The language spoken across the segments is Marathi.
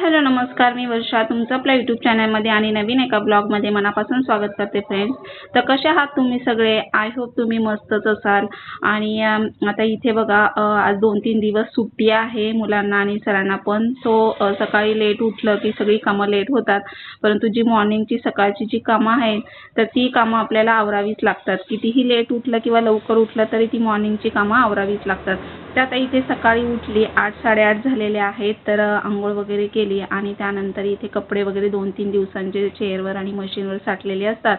हॅलो नमस्कार. मी वर्षा. तुमचं आपल्या यूट्यूब चॅनलमध्ये आणि नवीन एका ब्लॉगमध्ये मनापासून स्वागत करते फ्रेंड्स तर कसे आहात तुम्ही सगळे? आय होप तुम्ही मस्तच असाल. आणि आता इथे बघा आज दोन तीन दिवस सुट्टी आहे मुलांना आणि सरांना पण. सो सकाळी लेट उठलं की सगळी कामं लेट होतात. परंतु जी मॉर्निंगची सकाळची जी कामं आहेत तर ती कामं आपल्याला आवरावीच लागतात. कितीही लेट उठलं किंवा लवकर उठलं तरी ती मॉर्निंगची कामं आवरावीच लागतात. तर आता इथे सकाळी उठली आठ साडेआठ झालेले आहेत तर आंघोळ वगैरे केली आणि त्यानंतर इथे कपडे वगैरे दोन तीन दिवसांचे चेअरवर आणि मशीनवर साठलेले असतात.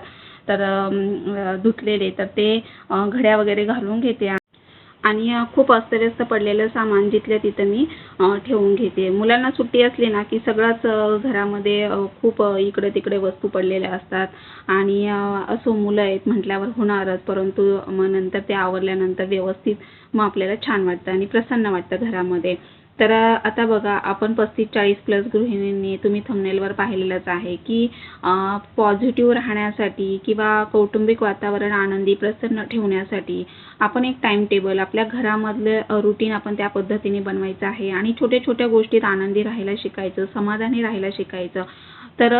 तर धुतलेले. तर ते घड्या वगैरे घालून घेते आणि खूप अस्तव्यस्त पडलेलं सामान जिथल्या तिथं मी ठेवून घेते. मुलांना सुट्टी असली ना की सगळंच घरामध्ये खूप इकडे तिकडे वस्तू पडलेल्या असतात. आणि असो मुलं आहेत म्हटल्यावर होणारच परंतु मग नंतर ते आवरल्यानंतर व्यवस्थित मग आपल्याला छान वाटतं आणि प्रसन्न वाटतं घरामध्ये. तर आता बघा आपण पस्तीस चाळीस प्लस गृहिणींनी तुम्ही थंबनेलवर पाहिलेलंच आहे की पॉझिटिव्ह राहण्यासाठी किंवा कौटुंबिक वातावरण आनंदी प्रसन्न ठेवण्यासाठी आपण एक टाइम टेबल आपल्या घरामधलं रुटीन आपण त्या पद्धतीने बनवायचं आहे आणि छोट्या छोट्या गोष्टीत आनंदी राहायला शिकायचं समाधानी राहायला शिकायचं. तर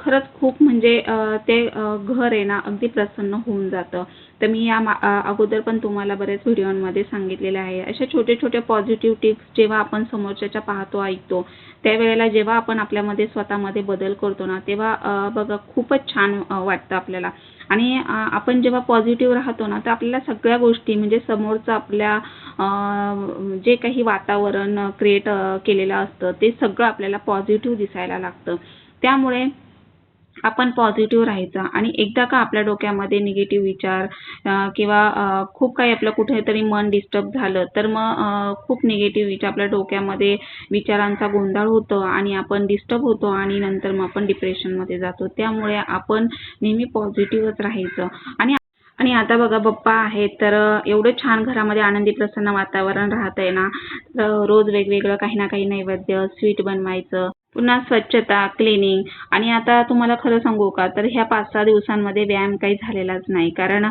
खरंच खूप म्हणजे ते घर आहे ना अगदी प्रसन्न होऊन जातं. तर मी या मा- अगोदर पण तुम्हाला बऱ्याच व्हिडिओमध्ये सांगितलेलं आहे. अशा छोटे छोटे पॉझिटिव्ह टिप्स जेव्हा आपण समोरच्याच्या पाहतो ऐकतो त्यावेळेला जेव्हा आपण आपल्यामध्ये स्वतःमध्ये बदल करतो ना तेव्हा बघा खूपच छान वाटतं आपल्याला. आणि आपण जेव्हा पॉझिटिव्ह राहतो ना तर आपल्याला सगळ्या गोष्टी म्हणजे समोरचं आपल्या जे काही वातावरण क्रिएट केलेलं असतं ते सगळं आपल्याला पॉझिटिव्ह दिसायला लागतं. त्यामुळे आपण पॉझिटिव्ह राहायचं. आणि एकदा का आपल्या डोक्यामध्ये निगेटिव्ह विचार किंवा खूप काही आपलं कुठेतरी मन डिस्टर्ब झालं तर मग खूप निगेटिव्ह विचार आपल्या डोक्यामध्ये विचारांचा गोंधळ होतो आणि आपण डिस्टर्ब होतो आणि नंतर मग आपण डिप्रेशनमध्ये जातो. त्यामुळे आपण नेहमी पॉझिटिव्हच राहायचं. आणि आणि आता बघा बप्पा आहेत तर एवढं छान घरामध्ये आनंदी प्रसन्न वातावरण राहतंय ना. तर रोज वेगवेगळं काही ना काही नैवेद्य स्वीट बनवायचं. पुन्हा स्वच्छता क्लिनिंग आणि आता तुम्हाला खरं सांगू का? तर ह्या पाच सहा दिवसांमध्ये व्यायाम काही झालेलाच नाही. कारण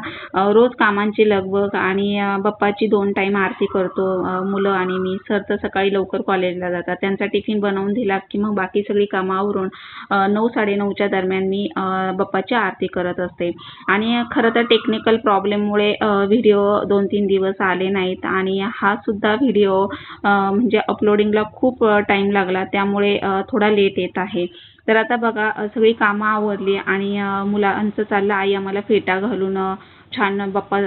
रोज कामांची लगबग आणि बप्पाची बाप्पाची दोन टाईम आरती करतो. मुलं आणि मी. सर तर सकाळी लवकर कॉलेजला जातात. त्यांचा टिफिन बनवून दिला की मग बाकी सगळी कामं आवरून नऊ साडेनऊच्या दरम्यान मी बप्पाची बाप्पाची आरती करत असते. आणि खरं तर टेक्निकल प्रॉब्लेममुळे व्हिडिओ दोन तीन दिवस आले नाहीत. आणि हा सुद्धा व्हिडिओ म्हणजे अपलोडिंगला खूप टाईम लागला. त्यामुळे थोडा लेट येत आहे. तर आता बघा सगळी कामं आवरली आणि मुलांचं चाललं आई आम्हाला फेटा घालून छान बाप्पा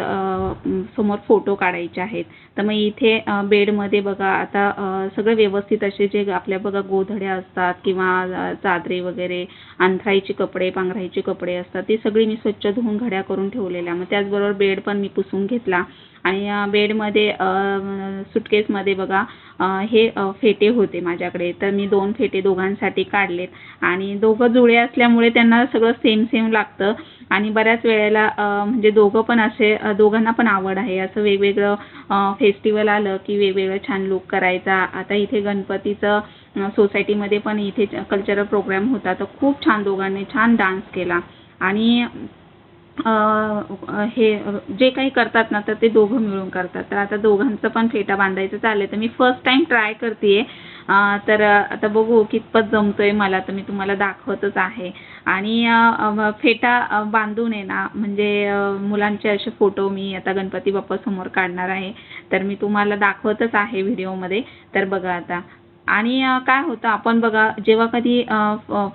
समोर फोटो काढायचे आहेत. तर मग इथे बेडमध्ये बघा आता सगळं व्यवस्थित असे जे आपल्या बघा गोधड्या असतात किंवा चादरे चादरी वगैरे अंथराईचे कपडे पांघराईचे कपडे असतात ते सगळी मी स्वच्छ धुवून घड्या करून ठेवलेल्या. मग त्याचबरोबर बेड पण मी पुसून घेतला. आणि बेडमध्ये सुटकेसमध्ये बघा हे फेटे होते माझ्याकडे. तर मी दोन फेटे दोघांसाठी काढलेत. आणि दोघं जुळे असल्यामुळे त्यांना सगळं सेम सेम लागतं. आणि बऱ्याच वेळेला म्हणजे दोघं पण असे दोघांना पण आवड आहे. असं वेगवेगळं फेस्टिवल आलं की वेगवेगळं छान लुक करायचा. आता इथे गणपतीचं सोसायटीमध्ये पण इथे कल्चरल प्रोग्राम होता. तर खूप छान दोघांनी छान डान्स केला. आणि हे जे काही करतात ना तर ते दोघं मिळून करतात. तर आता दोघांचं पण फेटा बांधायचं चाललंय तर मी फर्स्ट टाइम ट्राय करते तर आता बघू कितपत जमतोय मला तर मी तुम्हाला दाखवतच आहे. आणि फेटा बांधून आहे ना म्हणजे मुलांचे असे फोटो मी आता गणपती बाप्पा समोर काढणार आहे. तर मी तुम्हाला दाखवतच आहे व्हिडिओमध्ये तर बघा आता आणि काय होतं आपण बघा जेव्हा कधी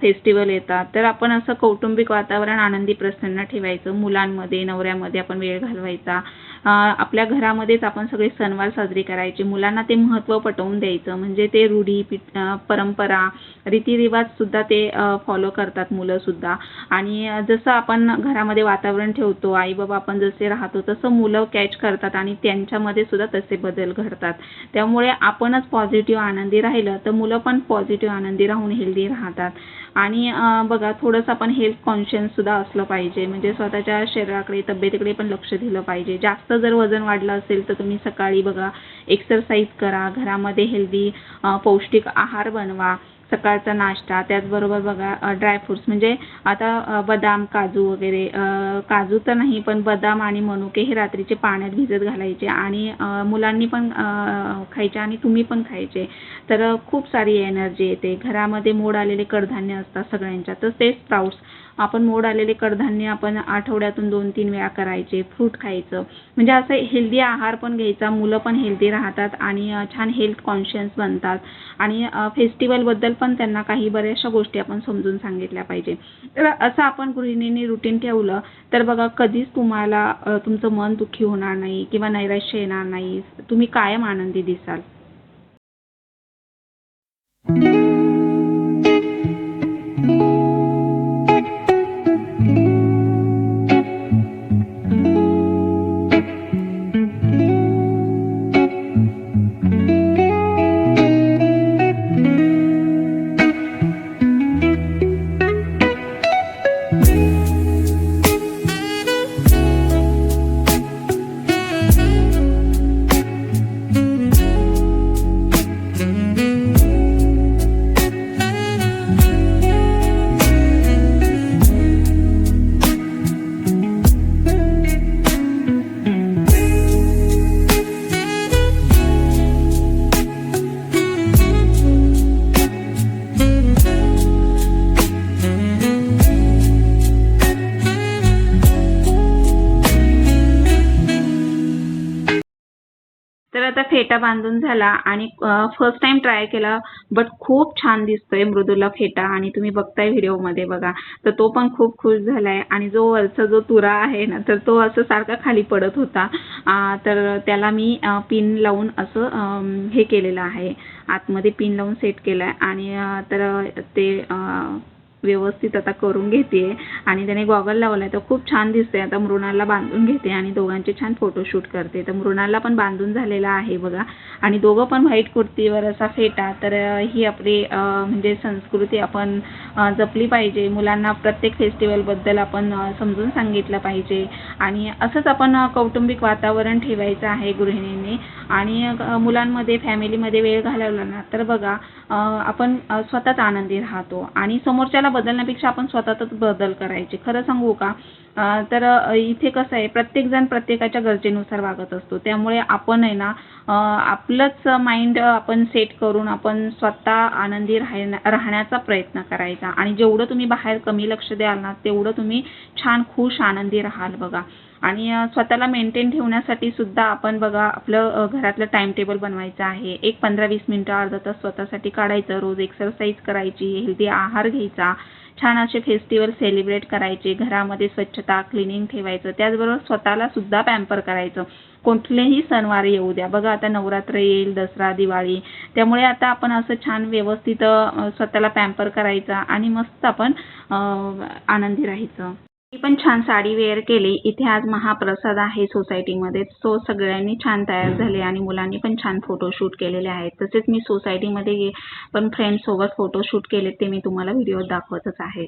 फेस्टिवल येतात तर आपण असं कौटुंबिक वातावरण आनंदी प्रसन्न ठेवायचं. मुलांमध्ये नवऱ्यामध्ये आपण वेळ घालवायचा. आपल्या घरामध्येच आपण सगळे सणवार साजरे करायचे. मुलांना ते महत्त्व पटवून द्यायचं. म्हणजे ते रूढी पिठ परंपरा रीतिरिवाजसुद्धा ते फॉलो करतात मुलंसुद्धा आणि जसं आपण घरामध्ये वातावरण ठेवतो आई बाबा आपण जसे राहतो तसं मुलं कॅच करतात आणि त्यांच्यामध्ये सुद्धा तसे बदल घडतात. त्यामुळे आपणच पॉझिटिव्ह आनंदी राहिलं तर मुलं पण पॉझिटिव्ह आनंदी राहून हेल्दी राहतात. आणि बघा थोडंसं आपण हेल्थ कॉन्शियस सुद्धा असलं पाहिजे. म्हणजे स्वतःच्या शरीराकडे तब्येतीकडे पण लक्ष दिलं पाहिजे. जास्त जर वजन वाढलं असेल तर तुम्ही सकाळी बघा एक्सरसाइज करा. घरामध्ये हेल्दी पौष्टिक आहार बनवा. सकाळचा नाश्ता त्याचबरोबर बघा ड्रायफ्रुट्स म्हणजे आता बदाम काजू वगैरे काजू तर नाही पण बदाम आणि मनुके हे रात्रीचे पाण्यात भिजत घालायचे आणि मुलांनी पण खायचे आणि तुम्ही पण खायचे. तर खूप सारी एनर्जी येते. घरामध्ये मोड आलेले कडधान्य असतात सगळ्यांच्या. तर ते स्प्राऊट्स आपण मोड आलेले कडधान्य आपण आठवड्यातून दोन तीन वेळा करायचे फ्रूट खायचं. म्हणजे असं हेल्दी आहार पण घ्यायचा मुलं पण हेल्दी राहतात आणि छान हेल्थ कॉन्शियस बनतात. आणि फेस्टिवलबद्दल पण त्यांना काही बऱ्याचशा गोष्टी आपण समजून सांगितल्या पाहिजे. तर असं आपण गृहिणींनी रुटीन ठेवलं तर बघा कधीच तुम्हाला तुमचं मन दुःखी होणार नाही किंवा नैराश्य येणार नाही. तुम्ही कायम आनंदी दिसाल. फेटा बांधून झाला आणि फर्स्ट टाइम ट्राय केला बट खूप छान दिसतोय मृदूला फेटा आणि तुम्ही बघताय व्हिडिओमध्ये बघा. तर तो पण खूप खुश झालाय आणि जो वरचा जो तुरा आहे ना तर तो असं सारखा खाली पडत होता. तर त्याला मी पिन लावून असं हे केलेलं आहे. आतमध्ये पिन लावून सेट केलाय आणि तर ते व्यवस्थित आता करून घेते आणि त्याने गॉगल लावलाय तर खूप छान दिसते आता मृणालला बांधून घेते आणि दोघांचे छान फोटोशूट करते. तर मृणालला पण बांधून झालेला आहे बघा. आणि दोघं पण व्हाईट कुर्तीवर असा फेटा. तर ही आपली म्हणजे संस्कृती आपण जपली पाहिजे. मुलांना प्रत्येक फेस्टिवलबद्दल आपण समजून सांगितलं पाहिजे. आणि असंच आपण कौटुंबिक वातावरण ठेवायचं आहे गृहिणींनी. आणि मुलांमध्ये फॅमिलीमध्ये वेळ घालवला ना तर बघा आपण स्वतःच आनंदी राहतो. आणि समोरच्याला बदलण्यापेक्षा आपण स्वतःतच बदल करायचे. खरं सांगू का? तर इथे कसं आहे प्रत्येकजण प्रत्येकाच्या गरजेनुसार वागत असतो. त्यामुळे आपण आहे ना आपलंच माइंड आपण सेट करून आपण स्वतः आनंदी राहण्या राहण्याचा प्रयत्न करायचा. आणि जेवढं तुम्ही बाहेर कमी लक्ष द्याल ना तेवढं तुम्ही छान खुश आनंदी राहाल बघा. आणि स्वतःला मेंटेन ठेवण्यासाठी सुद्धा आपण बघा आपलं घरातलं टाइम टेबल बनवायचं आहे. एक पंधरा वीस मिनटं अर्धा तास स्वतःसाठी काढायचं रोज एक्सरसाइज करायची हेल्दी आहार घ्यायचा छान असे फेस्टिवल सेलिब्रेट करायचे घरामध्ये स्वच्छता क्लिनिंग ठेवायचं त्याचबरोबर स्वतःला सुद्धा पॅम्पर करायचं. कुठलेही सणवार येऊ द्या. बघा आता नवरात्र येईल दसरा दिवाळी. त्यामुळे आता आपण असं छान व्यवस्थित स्वतःला पॅम्पर करायचा आणि मस्त आपण आनंदी राहायचं. मी पण छान साडी वेअर केली. इथे आज महाप्रसाद आहे सोसायटीमध्ये सो सगळ्यांनी छान तयार झाले आणि मुलांनी पण छान फोटोशूट केलेले आहेत. तसेच मी सोसायटीमध्ये पण फ्रेंड सोबत फोटोशूट केले ते मी तुम्हाला व्हिडिओ दाखवतच आहे.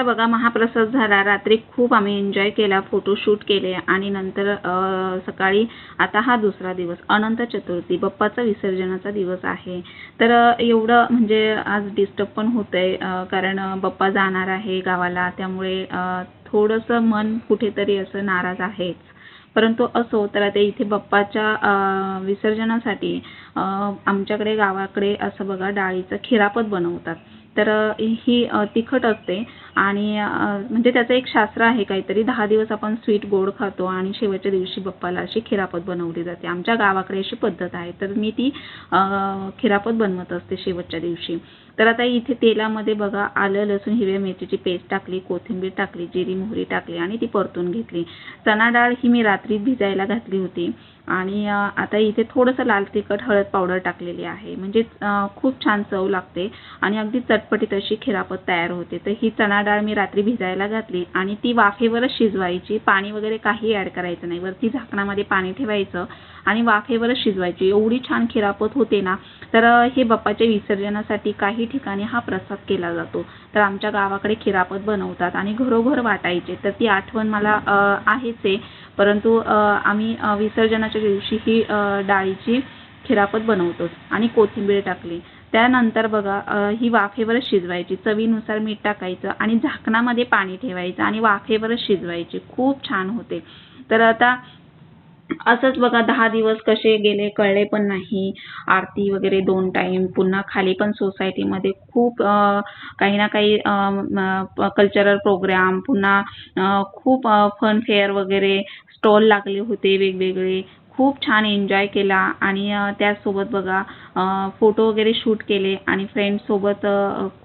आता बघा महाप्रसाद झाला. रात्री खूप आम्ही एन्जॉय केला फोटोशूट केले आणि नंतर सकाळी आता हा दुसरा दिवस अनंत चतुर्थी बाप्पाचा विसर्जनाचा दिवस आहे. तर एवढं म्हणजे आज डिस्टर्ब पण होतंय आहे कारण बप्पा बाप्पा जाणार आहे गावाला त्यामुळे थोडंसं मन कुठेतरी असं नाराज आहेच. परंतु असो तर आता इथे बाप्पाच्या विसर्जनासाठी आमच्याकडे गावाकडे असं बघा डाळीचं खिरापत बनवतात. तर ही तिखट असते आणि म्हणजे त्याचं एक शास्त्र आहे काहीतरी दहा दिवस आपण स्वीट गोड खातो आणि शेवटच्या दिवशी बप्पाला अशी खिरापत बनवली जाते. आमच्या गावाकडे अशी पद्धत आहे. तर मी ती खिरापत बनवत असते शेवटच्या दिवशी. तर आता इथे तेलामध्ये बघा आलं लसूण हिरव्या मिरचीची पेस्ट टाकली कोथिंबीर टाकली जिरी मोहरी टाकली आणि ती परतून घेतली. चणा डाळ ही मी रात्री भिजायला घातली होती. आणि आता इथे थोडंसं लाल तिखट हळद पावडर टाकलेली आहे. म्हणजे खूप छान चव लागते आणि अगदी चटपटीत अशी खिरापत तयार होते. तर ही चणा डाळ मी रात्री भिजायला घातली आणि ती वाफेवरच शिजवायची. पाणी वगैरे काही ॲड करायचं नाही. वरती झाकणामध्ये पाणी ठेवायचं आणि वाफेवरच शिजवायची. एवढी छान खिरापत होते ना तर हे बाप्पाच्या विसर्जनासाठी काही ठिकाणी हा प्रसाद केला जातो. तर आमच्या गावाकडे खिरापत बनवतात आणि घरोघर वाटायचे. तर ती आठवण मला आहेच आहे. परंतु आम्ही विसर्जनाच्या दिवशी ही डाळीची खिरापत बनवतो आणि कोथिंबीर टाकली. त्यानंतर बघा ही वाफेवरच शिजवायची. चवीनुसार मीठ टाकायचं आणि झाकणामध्ये पाणी ठेवायचं आणि वाफेवरच शिजवायची. खूप छान होते. तर आता असंच बघा दहा दिवस कसे गेले कळले पण नाही. आरती वगैरे दोन टाइम पुन्हा खाली पण सोसायटीमध्ये खूप काही ना काही कल्चरल प्रोग्राम पुन्हा खूप फन फेअर वगैरे स्टॉल लागले होते वेगवेगळे. खूप छान एन्जॉय केला आणि अं, त्याचसोबत बघा फोटो वगैरे शूट केले आणि फ्रेंड्ससोबत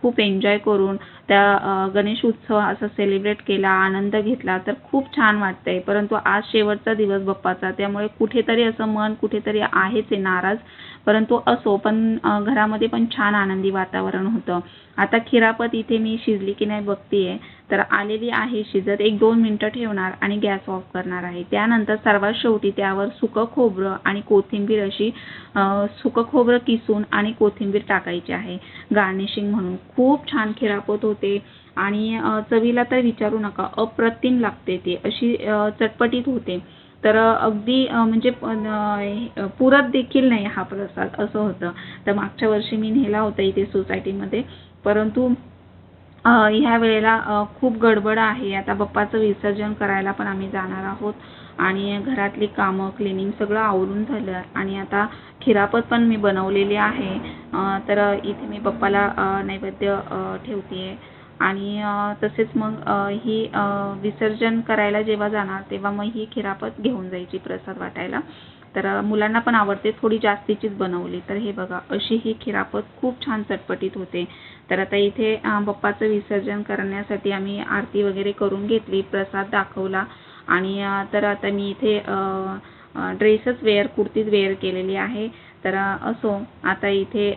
खूप एन्जॉय करून त्या गणेश उत्सव असा सेलिब्रेट केला आनंद घेतला. तर खूप छान वाटतंय. परंतु आज शेवटचा दिवस बाप्पाचा त्यामुळे कुठेतरी असं मन कुठेतरी आहेच आहे नाराज. परंतु असो पण घरामध्ये पण छान आनंदी वातावरण होतं. आता खिरापत इथे मी शिजली की नाही बघतीये तर आलेली आहे शिजत. एक दोन मिनटं ठेवणार आणि गॅस ऑफ करणार आहे. त्यानंतर सर्वात शेवटी त्यावर सुकं खोबरं आणि कोथिंबीर अशी सुकं खोबरं किसून आणि कोथिंबीर टाकायची आहे. गार्निशिंग म्हणून. खूप छान खिरापत होते. आणि चवीला तर विचारू नका अप्रतिम लागते ती. अशी चटपटीत होते. तर अगदी म्हणजे पुरत देखील नाही हा प्रसाद असं होतं. तर मागच्या वर्षी मी नेला होता इथे सोसायटीमध्ये. परंतु ह्या वेळेला खूप गडबड आहे. आता बाप्पाचं विसर्जन करायला पण आम्ही जाणार आहोत. आणि घरातली कामं क्लिनिंग सगळं आवरून झालं. आणि आता खिरापत पण मी बनवलेली आहे. तर इथे मी पप्पाला नैवेद्य ठेवते आणि तसेच मग ही विसर्जन करायला जेव्हा जाणार तेव्हा मग ही खिरापत घेऊन जायची प्रसाद वाटायला. तर मुलांना पण आवडते थोडी जास्तीचीच बनवली. तर हे बघा अशी ही खिरापत खूप छान चटपटीत होते. तर आता इथे अं, बाप्पाचं विसर्जन करण्यासाठी आम्ही आरती वगैरे करून घेतली प्रसाद दाखवला. आणि तर आता मी इथे ड्रेसच वेअर कुर्तीच वेअर केलेली आहे. तर असो. आता इथे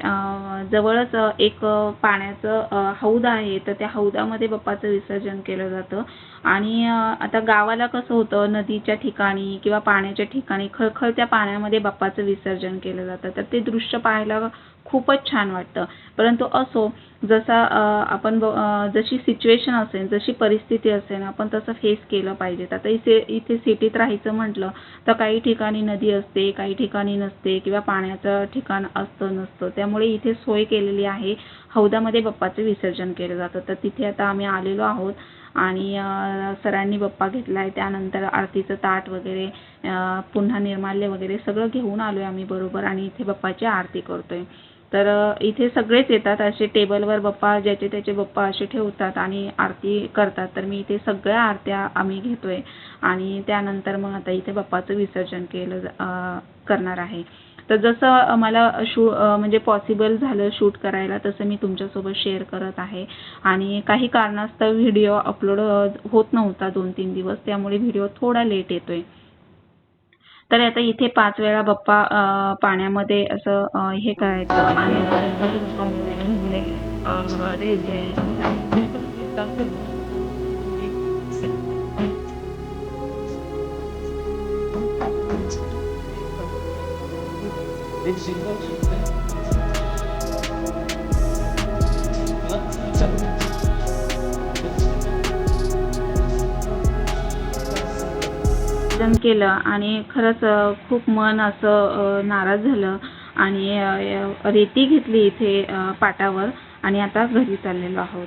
जवळच एक पाण्याचं हौद आहे. तर त्या हौदामध्ये बाप्पाचं विसर्जन केलं जातं. आणि आता गावाला कसं होतं नदीच्या ठिकाणी किंवा पाण्याच्या ठिकाणी खळखळत्या पाण्यामध्ये बाप्पाचं विसर्जन केलं जातं. तर ते दृश्य पाहायला खूपच छान वाटतं. परंतु असो जसा आपण जशी सिच्युएशन असेल जशी परिस्थिती असेल आपण तसं फेस केलं पाहिजे. आता इथे इथे सिटीत राहायचं म्हटलं तर काही ठिकाणी नदी असते काही ठिकाणी नसते किंवा पाण्याचं ठिकाण असतं नसतं. त्यामुळे इथे सोय केलेली आहे. हौदामध्ये बाप्पाचं विसर्जन केलं जातं. तर तिथे आता आम्ही आलेलो आहोत आणि सरांनी बप्पा घेतला आहे त्यानंतर आरतीचं ताट वगैरे पुन्हा निर्माल्य वगैरे सगळं घेऊन आलो आहे आम्ही बरोबर आणि इथे बप्पाची आरती करतोय. तर इथे सगळेच येतात. असे टेबलवर बप्पा ज्याचे त्याचे बप्पा असे ठेवतात आणि आरती करतात. तर मी इथे सगळ्या आरत्या आम्ही घेतोय. आणि त्यानंतर मग आता इथे बप्पाचं विसर्जन केलं जा- करणार आहे. तर जसं मला शू म्हणजे पॉसिबल झालं शूट करायला तसं मी तुमच्यासोबत शेअर करत आहे. आणि काही कारणास्तव व्हिडिओ अपलोड होत नव्हता दोन तीन दिवस. त्यामुळे व्हिडिओ थोडा लेट येतोय. तर आता इथे पाच वेळा बप्पा पाण्यामध्ये असं हे करायचं आणि निवेदन केलं आणि खरंच खूप मन असं नाराज झालं आणि रेती घेतली इथे पाटावर आणि आता घरी चाललेलो आहोत.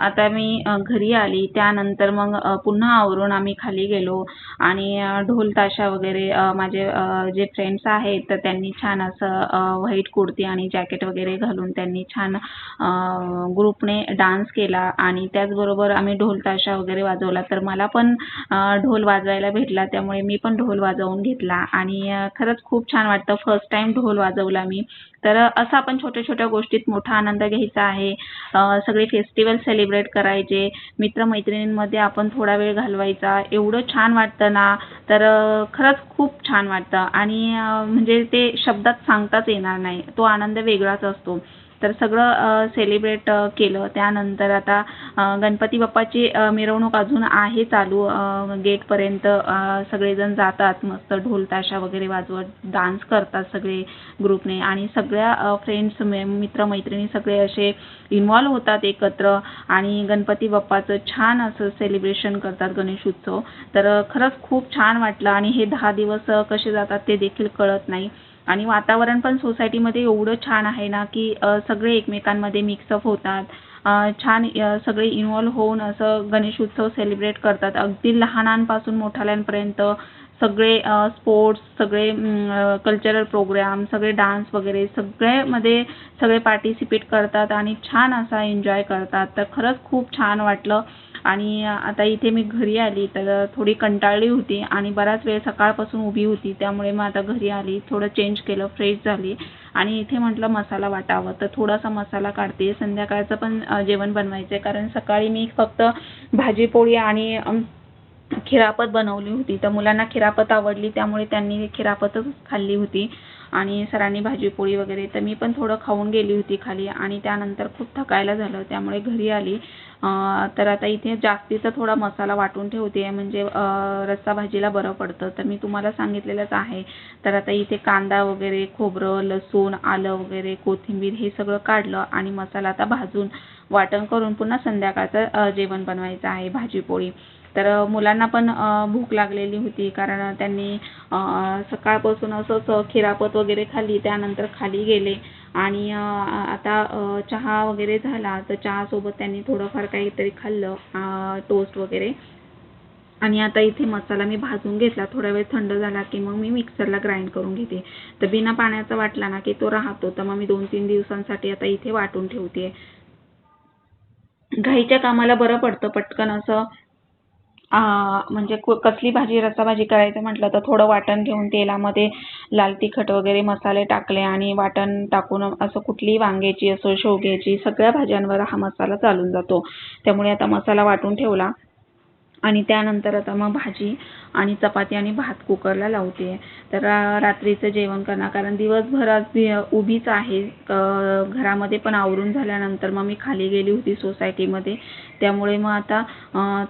आता मी घरी आली. त्यानंतर मग पुन्हा आवरून आम्ही खाली गेलो आणि ढोल ताशा वगैरे माझे जे फ्रेंड्स आहेत तर त्यांनी छान असं व्हाईट कुर्ती आणि जॅकेट वगैरे घालून त्यांनी छान ग्रुपने डान्स केला आणि त्याचबरोबर आम्ही ढोल ताशा वगैरे वाजवला. तर मला पण ढोल वाजवायला भेटला. त्यामुळे मी पण ढोल वाजवून घेतला आणि खरंच खूप छान वाटतं. फर्स्ट टाइम ढोल वाजवला मी. तर असं आपण छोट्या छोट्या गोष्टीत मोठा आनंद घ्यायचा आहे. सगळे फेस्टिवल सेलिब्रेट करायचे. मित्रमैत्रिणींमध्ये आपण थोडा वेळ घालवायचा. एवढं छान वाटतं ना तर खरंच खूप छान वाटतं. आणि म्हणजे ते शब्दात सांगताच येणार नाही. तो आनंद वेगळाच असतो. तर सगळं सेलिब्रेट केलं. त्यानंतर आता गणपती बाप्पाची मिरवणूक अजून आहे चालू. गेटपर्यंत सगळेजण जातात. मस्त ढोल ताशा वगैरे वाजवत डान्स करतात सगळे ग्रुपने आणि सगळ्या फ्रेंड्स मित्रमैत्रिणी सगळे असे इन्व्हॉल्व होतात एकत्र. आणि गणपती बाप्पाचं छान असं सेलिब्रेशन करतात गणेश उत्सव. तर खरंच खूप छान वाटलं. आणि हे दहा दिवस कसे जातात ते देखील कळत नाही. आणि वातावरण पण सोसायटीमध्ये एवढं छान आहे ना की सगळे एकमेकांमध्ये मिक्सअप होतात. छान सगळे इन्वॉल्व्ह होऊन असं गणेश उत्सव सेलिब्रेट करतात. अगदी लहानांपासून मोठाल्यांपर्यंत सगळे स्पोर्ट्स सगळे कल्चरल प्रोग्राम सगळे डान्स वगैरे सगळ्यामध्ये सगळे पार्टिसिपेट करतात आणि छान असा एन्जॉय करतात. तर खरंच खूप छान वाटलं. आणि आता इथे मी घरी आली तर थोडी कंटाळली होती आणि बराच वेळ सकाळपासून उभी होती. त्यामुळे मग आता घरी आली थोडं चेंज केलं फ्रेश झाली आणि इथे म्हटलं मसाला वाटावं. तर थोडासा मसाला काढते. संध्याकाळचं पण जेवण बनवायचं आहे कारण सकाळी मी फक्त भाजी पोळी आणि खिरापत बनवली होती. तर मुलांना खिरापत आवडली त्यामुळे त्यांनी खिरापतच खाल्ली होती आणि सरांनी भाजी पोळी वगैरे. तर मी पण थोडं खाऊन गेली होती खाली आणि त्यानंतर खूप थकायला झालं. त्यामुळे घरी आली तर आता इथे जास्तीचा थोडा मसाला वाटून ठेवते म्हणजे रस्सा भाजीला बरं पडतं. तर मी तुम्हाला सांगितलेलंच आहे. तर आता इथे कांदा वगैरे खोबरं लसूण आलं वगैरे कोथिंबीर हे सगळं काढलं आणि मसाला आता भाजून वाटण करून पुन्हा संध्याकाळचं जेवण बनवायचं आहे. भाजी पोळी. तर मुलांना पण भूक लागलेली होती कारण त्यांनी सकाळपासून असंच खिरापत वगैरे खाल्ली त्यानंतर खाली गेले आणि आता चहा वगैरे झाला तर चहासोबत त्यांनी थोडंफार काहीतरी खाल्लं टोस्ट वगैरे. आणि आता इथे मसाला मी भाजून घेतला थोडा वेळ थंड झाला की मग मी मिक्सरला ग्राइंड करून घेते. तर बिना पाण्याचा वाटला ना की तो राहतो तर मग मी दोन तीन दिवसांसाठी आता इथे वाटून ठेवते घाईच्या कामाला बरं पडतं पटकन असं म्हणजे कसली भाजी रस्साभाजी करायचं म्हटलं तर थोडं वाटण घेऊन तेलामध्ये लाल तिखट वगैरे मसाले टाकले आणि वाटण टाकून असं कुठलीही वांग्याची असो शेवग्याची सगळ्या भाज्यांवर हा मसाला चालून जातो. त्यामुळे आता मसाला वाटून ठेवला. आणि त्यानंतर आता मग भाजी आणि चपाती आणि भात कुकरला लावते. तर रात्रीचं जेवण करणार कारण दिवसभर आज उभीच आहे. घरामध्ये पण आवरून झाल्यानंतर मग मी खाली गेली होती सोसायटीमध्ये त्यामुळे मग आता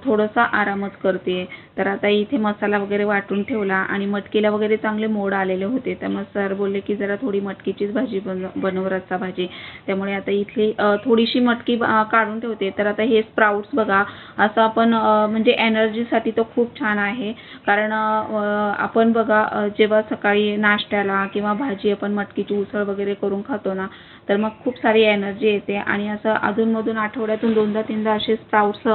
थोडंसं आरामच करते. तर आता इथे मसाला वगैरे वाटून ठेवला आणि मटकीला वगैरे चांगले मोड आलेले होते. तर मग सर बोलले की जरा थोडी मटकीचीच भाजी बन बनव रस्सा भाजी. त्यामुळे आता इथली थोडीशी मटकी काढून ठेवते. तर आता हे स्प्राउट्स बघा. असं आपण म्हणजे एनर्जीसाठी तो खूप छान आहे. कारण आपण बघा जेव्हा सकाळी नाश्त्याला किंवा भाजी आपण मटकीची उसळ वगैरे करून खातो ना तर मग खूप सारी एनर्जी येते आणि असं अधूनमधून आठवड्यातून दोनदा तीनदा असे स्प्राउट्स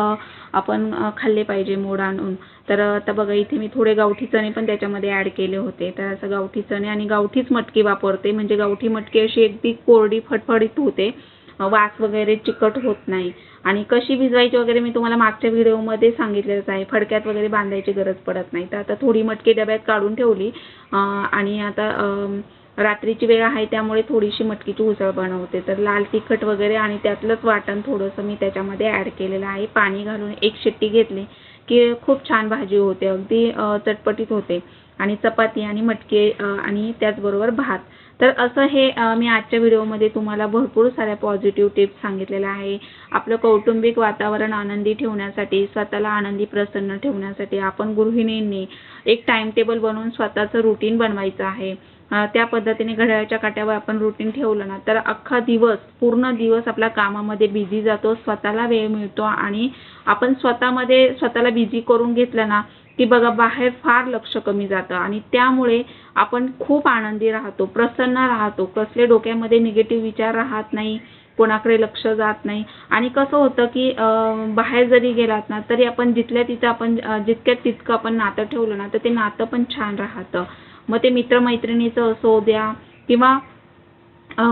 आपण खाल्ले पाहिजे मोड आणून तर आता बघा इथे मी थोडे गावठी चणे पण त्याच्यामध्ये ॲड केले होते. तर असं गावठी चणे आणि गावठीच मटकी वापरते. म्हणजे गावठी मटकी अशी अगदी कोरडी फटफडीत होते. वास वगैरे चिकट होत नाही. आणि कशी भिजवायची वगैरे मी तुम्हाला मागच्या व्हिडिओमध्ये सांगितलेलंच आहे. फडक्यात वगैरे बांधायची गरज पडत नाही. तर आता थोडी मटकी डब्यात काढून ठेवली. आणि आता रात्रीची वेळ आहे त्यामुळे थोडीशी मटकीची उसळ बनवते. तर लाल तिखट वगैरे आणि त्यातलंच वाटण थोडंसं मी त्याच्यामध्ये ॲड केलेलं आहे. पाणी घालून एक शिट्टी घेतली की खूप छान भाजी होते अगदी चटपटीत होते. आणि चपाती आणि मटके आणि त्याचबरोबर भात. तर असं हे मी आजच्या व्हिडिओमध्ये तुम्हाला भरपूर साऱ्या पॉझिटिव्ह टिप्स सांगितलेल्या आहे. आपलं कौटुंबिक वातावरण आनंदी ठेवण्यासाठी स्वतःला आनंदी प्रसन्न ठेवण्यासाठी आपण गृहिणींनी एक टाइम टेबल बनवून स्वतःचं रुटीन बनवायचं आहे. त्या पद्धतीने घड्याळाच्या काट्यावर आपण रुटीन ठेवलं ना तर अख्खा दिवस पूर्ण दिवस आपल्या कामामध्ये बिझी जातो स्वतःला वेळ मिळतो आणि आपण स्वतःमध्ये स्वतःला बिझी करून घेतलं ना की बघा बाहेर फार लक्ष कमी जातं आणि त्यामुळे आपण खूप आनंदी राहतो प्रसन्न राहतो. कसले डोक्यामध्ये निगेटिव्ह विचार राहत नाही कोणाकडे लक्ष जात नाही. आणि कसं होतं की बाहेर जरी गेलात ना तरी आपण जिथल्या तिथं आपण अं, जितक्यात तितकं आपण नातं ठेवलं ना तर ते नातं पण छान राहतं. मग ते मित्रमैत्रिणीचं असो द्या किंवा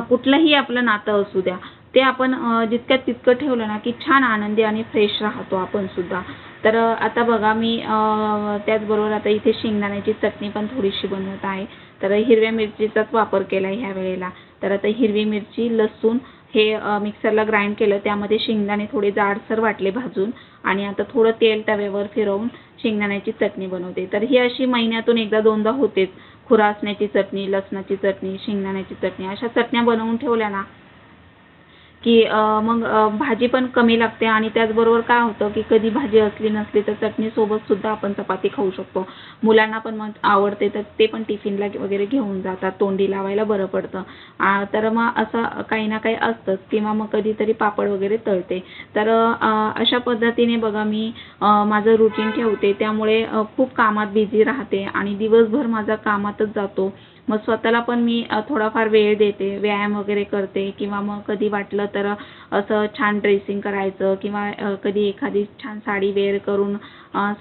कुठलंही आपलं नातं असू द्या ते आपण जितक्या जितक्यात तितकं ठेवलं ना की छान आनंदी आणि फ्रेश राहतो आपण सुद्धा. तर आता बघा मी अं, त्याचबरोबर आता इथे शेंगदाण्याची चटणी पण थोडीशी बनवत आहे. तर हिरव्या मिरचीचाच वापर केला ह्या वेळेला. तर आता हिरवी मिरची लसूण हे मिक्सरला ग्राइंड केलं त्यामध्ये शेंगदाणे थोडे जाडसर वाटले भाजून आणि आता थोडं तेल तव्यावर फिरवून शेंगदाण्याची चटणी बनवते. तर ही अशी महिन्यातून एकदा दोनदा होतेच. खुरासण्याची चटणी लसणाची चटणी शेंगदाण्याची चटणी अशा चटण्या बनवून ठेवल्या ना की मग भाजी पण कमी लागते आणि त्याचबरोबर काय होतं की कधी भाजी असली नसली तर चटणीसोबत सुद्धा आपण चपाती खाऊ शकतो. मुलांना पण मग आवडते तर ते पण टिफिनला वगैरे घेऊन जातात तोंडी लावायला बरं पडतं. तर मग असं काही ना काही असतंच किंवा मग कधीतरी पापड वगैरे तळते. तर अशा पद्धतीने बघा मी माझं रुटीन ठेवते. त्यामुळे खूप कामात बिझी राहते आणि दिवसभर माझा कामातच जातो. मग स्वतःला पण मी थोडाफार वेळ देते व्यायाम वगैरे करते किंवा मग कधी वाटलं तर असं छान ड्रेसिंग करायचं किंवा कधी एखादी छान साडी वेअर करून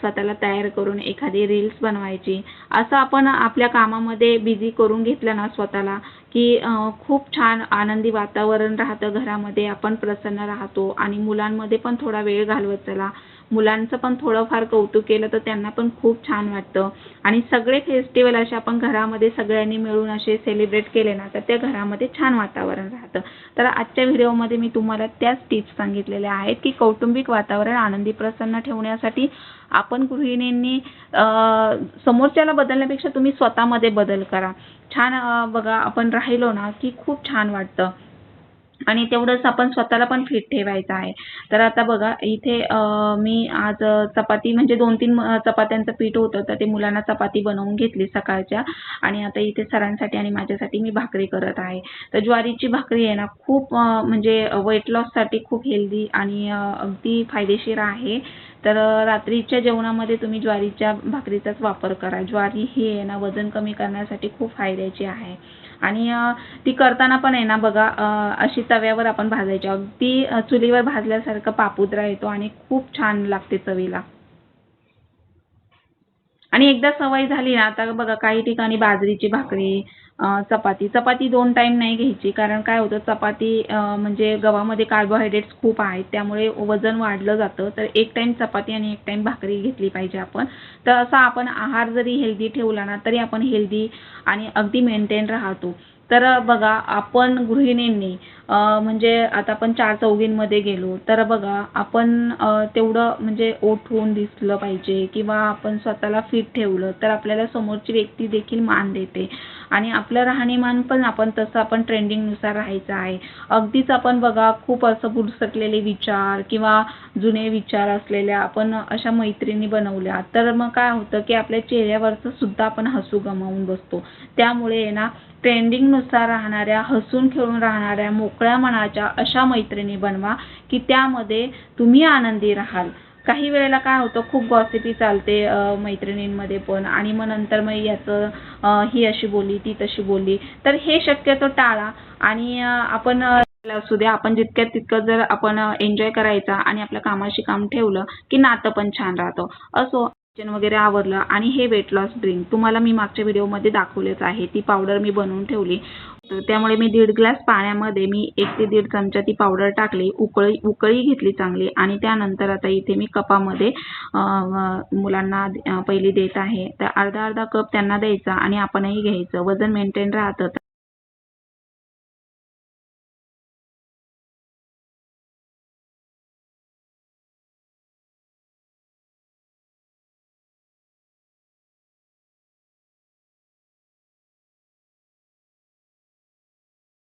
स्वतःला तयार करून एखादी रील्स बनवायची. असं आपण आपल्या कामामध्ये बिझी करून घेतलं ना स्वतःला की खूप छान आनंदी वातावरण राहतं घरामध्ये आपण प्रसन्न राहतो आणि मुलांमध्ये पण थोडा वेळ घालवत चला. मुलांचं पण थोडंफार कौतुक केलं तर त्यांना पण खूप छान वाटतं. आणि सगळे फेस्टिवल असे आपण घरामध्ये सगळ्यांनी मिळून असे सेलिब्रेट केले ना तर त्या घरामध्ये छान वातावरण राहतं. तर आजच्या व्हिडिओमध्ये मी तुम्हाला त्याच टिप्स सांगितलेल्या आहेत की कौटुंबिक वातावरण आनंदी प्रसन्न ठेवण्यासाठी आपण गृहिणींनी समोरच्याला बदलण्यापेक्षा तुम्ही स्वतःमध्ये बदल करा. छान बघा आपण राहिलो ना की खूप छान वाटतं. आणि तेवढंच आपण स्वतःला पण फिट ठेवायचं आहे. तर आता बघा इथे मी आज चपाती म्हणजे दोन तीन चपात्यांचं पीठ होतं तर ते मुलांना चपाती बनवून घेतली सकाळच्या. आणि आता इथे सरांसाठी आणि माझ्यासाठी मी भाकरी करत आहे. तर ज्वारीची भाकरी आहे ना खूप म्हणजे वेट लॉससाठी खूप हेल्दी आणि अगदी फायदेशीर आहे. तर रात्रीच्या जेवणामध्ये तुम्ही ज्वारीच्या भाकरीचाच वापर करा. ज्वारी ही आहे ना वजन कमी करण्यासाठी खूप फायद्याची आहे. आणि ती करताना पण आहे ना बघा अशी तव्यावर आपण भाजायची. अगदी चुलीवर भाजल्यासारखं पापुद्रा येतो आणि खूप छान लागते चवीला. आणि एकदा सवय झाली ना आता बघा काही ठिकाणी बाजरीची भाकरी चपाती. चपाती दोन टाइम नाही घ्यायची. कारण काय होतं चपाती म्हणजे गव्हामध्ये कार्बोहायड्रेट्स खूप आहेत. त्यामुळे वजन वाढलं जातं. तर एक टाइम चपाती आणि एक टाइम भाकरी घेतली पाहिजे आपण. तर असा आपण आहार जरी हेल्दी ठेवला ना तरी आपण हेल्दी आणि अगदी मेंटेन राहतो. तर बघा आपण गृहिणींनी म्हणजे आता आपण चार चौघींमध्ये गेलो तर बघा आपण तेवढं म्हणजे ओठून दिसलं पाहिजे किंवा आपण स्वतःला फिट ठेवलं तर आपल्याला समोरची व्यक्ती देखील मान देते. आणि आपलं राहणीमान पण आपण तसं आपण ट्रेंडिंगनुसार राहायचं आहे. अगदीच आपण बघा खूप असं बुरसटलेले विचार किंवा जुने विचार असलेल्या आपण अशा मैत्रिणी बनवल्या तर मग काय होतं की आपल्या चेहऱ्यावरचं सुद्धा आपण हसू गमावून बसतो. त्यामुळे ना ट्रेंडिंगनुसार राहणाऱ्या हसून खेळून राहणाऱ्या मोकळ्या मनाच्या अशा मैत्रिणी बनवा की त्यामध्ये तुम्ही आनंदी राहाल. काही वेळेला काय होतं खूप गॉसिपी चालते मैत्रिणींमध्ये पण. आणि मग नंतर मग याचं ही अशी बोलली ती तशी बोलली. तर हे शक्यतो टाळा. आणि आपण असू द्या आपण जितक्यात तितकं जर आपण एन्जॉय करायचा आणि आपल्या कामाशी काम ठेवलं की नातं पण छान राहतं. असो किचन वगैरे आवरलं आणि हे वेट लॉस ड्रिंक तुम्हाला मी मागच्या व्हिडिओमध्ये दाखवलेच आहे. ती पावडर मी बनवून ठेवली. तर त्यामुळे मी दीड ग्लास पाण्यामध्ये मी एक ते दीड चमचा ती पावडर टाकली उकळी उकळी घेतली चांगली आणि त्यानंतर आता इथे मी कपामध्ये मुलांना पहिली देत आहे. तर अर्धा अर्धा कप त्यांना द्यायचा आणि आपणही घ्यायचं. वजन मेंटेन राहतं